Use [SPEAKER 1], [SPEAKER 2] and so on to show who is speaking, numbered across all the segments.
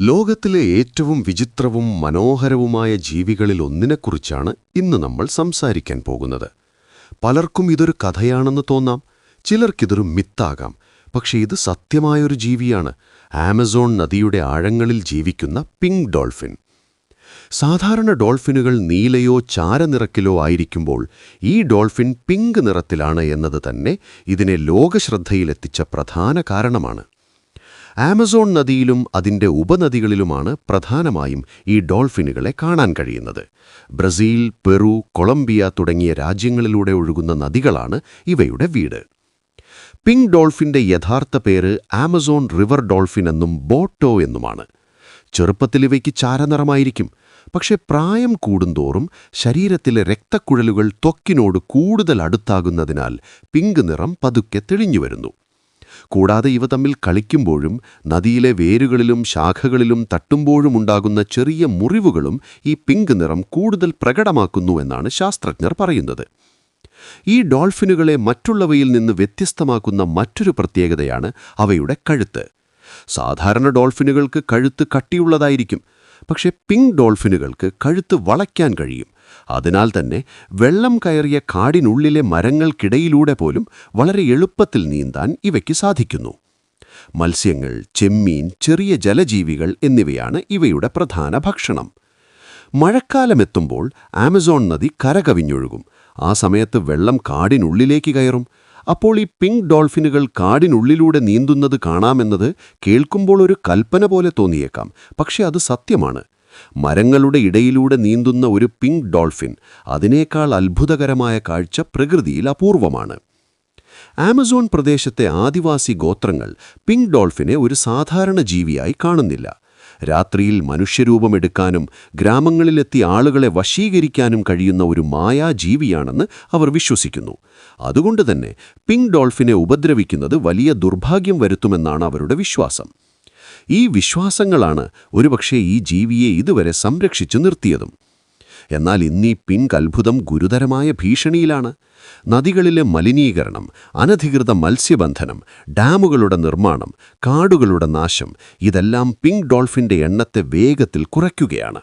[SPEAKER 1] ലോകത്തിലെ ഏറ്റവും വിചിത്രവും മനോഹരവുമായ ജീവികളിൽ ഒന്നിനെക്കുറിച്ചാണ് ഇന്ന് നമ്മൾ സംസാരിക്കാൻ പോകുന്നത്. പലർക്കും ഇതൊരു കഥയാണെന്ന് തോന്നാം ചിലർക്കിതൊരു മിത്താകാം. പക്ഷേ ഇത് സത്യമായൊരു ജീവിയാണ്. ആമസോൺ നദിയുടെ ആഴങ്ങളിൽ ജീവിക്കുന്ന പിങ്ക് ഡോൾഫിൻ. സാധാരണ ഡോൾഫിനുകൾ നീലയോ ചാരനിറക്കിലോ ആയിരിക്കുമ്പോൾ ഈ ഡോൾഫിൻ പിങ്ക് നിറത്തിലാണ് എന്നത് തന്നെ ഇതിനെ ലോകശ്രദ്ധയിലെത്തിച്ച പ്രധാന കാരണമാണ്. ആമസോൺ നദിയിലും അതിന്റെ ഉപനദികളിലുമാണ് പ്രധാനമായും ഈ ഡോൾഫിനുകളെ കാണാൻ കഴിയുന്നത്. ബ്രസീൽ പെറു കൊളംബിയ തുടങ്ങിയ രാജ്യങ്ങളിലൂടെ ഒഴുകുന്ന നദികളാണ് ഇവയുടെ വീട്. പിങ്ക് ഡോൾഫിന്റെ യഥാർത്ഥ പേര് ആമസോൺ റിവർ ഡോൾഫിൻ എന്നും ബോട്ടോ എന്നുമാണ്. ചെറുപ്പത്തിൽ ഇവയ്ക്ക് ചാരനിറമായിരിക്കും. പക്ഷെ പ്രായം കൂടുന്തോറും ശരീരത്തിലെ രക്തക്കുഴലുകൾ ത്വക്കിനോട് കൂടുതൽ അടുത്താകുന്നതിനാൽ പിങ്ക് നിറം പതുക്കെ തെളിഞ്ഞുവരുന്നു കൂടാതെ ഇവ തമ്മിൽ കളിക്കുമ്പോഴും നദിയിലെ വേരുകളിലും ശാഖകളിലും തട്ടുമ്പോഴും ഉണ്ടാകുന്ന ചെറിയ മുറിവുകളും ഈ പിങ്ക് നിറം കൂടുതൽ പ്രകടമാക്കുന്നു എന്നാണ് ശാസ്ത്രജ്ഞർ പറയുന്നത്. ഈ ഡോൾഫിനുകളെ മറ്റുള്ളവയിൽ നിന്ന് വ്യത്യസ്തമാക്കുന്ന മറ്റൊരു പ്രത്യേകതയാണ് അവയുടെ കഴുത്ത്. സാധാരണ ഡോൾഫിനുകൾക്ക് കഴുത്ത് കട്ടിയുള്ളതായിരിക്കും പക്ഷേ പിങ്ക് ഡോൾഫിനുകൾക്ക് കഴുത്ത് വളയ്ക്കാൻ കഴിയും. അതിനാൽ തന്നെ വെള്ളം കയറിയ കാടിനുള്ളിലെ മരങ്ങൾക്കിടയിലൂടെ പോലും വളരെ എളുപ്പത്തിൽ നീന്താൻ ഇവയ്ക്ക് സാധിക്കുന്നു. മത്സ്യങ്ങൾ ചെമ്മീൻ ചെറിയ ജലജീവികൾ എന്നിവയാണ് ഇവയുടെ പ്രധാന ഭക്ഷണം. മഴക്കാലമെത്തുമ്പോൾ ആമസോൺ നദി കരകവിഞ്ഞൊഴുകും. ആ സമയത്ത് വെള്ളം കാടിനുള്ളിലേക്ക് കയറും. അപ്പോൾ ഈ പിങ്ക് ഡോൾഫിനുകൾ കാടിനുള്ളിലൂടെ നീന്തുന്നത് കാണാമെന്നത് കേൾക്കുമ്പോൾ ഒരു കൽപ്പന പോലെ തോന്നിയേക്കാം. പക്ഷേ അത് സത്യമാണ്. മരങ്ങളുടെ ഇടയിലൂടെ നീന്തുന്ന ഒരു പിങ്ക് ഡോൾഫിൻ. അതിനേക്കാൾ അത്ഭുതകരമായ കാഴ്ച പ്രകൃതിയിൽ അപൂർവമാണ്. ആമസോൺ പ്രദേശത്തെ ആദിവാസി ഗോത്രങ്ങൾ പിങ്ക് ഡോൾഫിനെ ഒരു സാധാരണ ജീവിയായി കാണുന്നില്ല. രാത്രിയിൽ മനുഷ്യരൂപമെടുക്കാനും ഗ്രാമങ്ങളിലെത്തി ആളുകളെ വശീകരിക്കാനും കഴിയുന്ന ഒരു മായാജീവിയാണെന്ന് അവർ വിശ്വസിക്കുന്നു. അതുകൊണ്ട് തന്നെ പിങ്ക് ഡോൾഫിനെ ഉപദ്രവിക്കുന്നത് വലിയ ദുർഭാഗ്യം വരുത്തുമെന്നാണ് അവരുടെ വിശ്വാസം. ഈ വിശ്വാസങ്ങളാണ് ഒരുപക്ഷെ ഈ ജീവിയെ ഇതുവരെ സംരക്ഷിച്ചു നിർത്തിയതും. എന്നാൽ ഇന്നീ പിങ്ക് അത്ഭുതം ഗുരുതരമായ ഭീഷണിയിലാണ്. നദികളിലെ മലിനീകരണം അനധികൃത മത്സ്യബന്ധനം ഡാമുകളുടെ നിർമ്മാണം കാടുകളുടെ നാശം ഇതെല്ലാം പിങ്ക് ഡോൾഫിന്റെ എണ്ണത്തെ വേഗത്തിൽ കുറയ്ക്കുകയാണ്.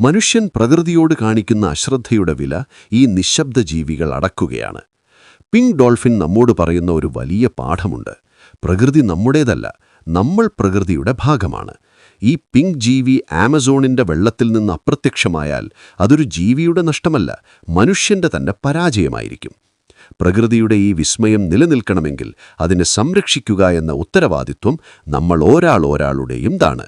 [SPEAKER 1] മനുഷ്യൻ പ്രകൃതിയോട് കാണിക്കുന്ന അശ്രദ്ധയുടെ വില ഈ നിശബ്ദ ജീവികൾ അടക്കുകയാണ്. പിങ്ക് ഡോൾഫിൻ നമ്മോട് പറയുന്ന ഒരു വലിയ പാഠമുണ്ട്. പ്രകൃതി നമ്മുടേതല്ല നമ്മൾ പ്രകൃതിയുടെ ഭാഗമാണ്. ഈ പിങ്ക് ജീവി ആമസോണിന്റെ വെള്ളത്തിൽ നിന്ന് അപ്രത്യക്ഷമായാൽ അതൊരു ജീവിയുടെ നഷ്ടമല്ല മനുഷ്യന്റെ തന്നെ പരാജയമായിരിക്കും. പ്രകൃതിയുടെ ഈ വിസ്മയം നിലനിൽക്കണമെങ്കിൽ അതിനെ സംരക്ഷിക്കുക എന്ന ഉത്തരവാദിത്വം നമ്മൾ ഒരാൾ ഒരാളുടെയും താണ്.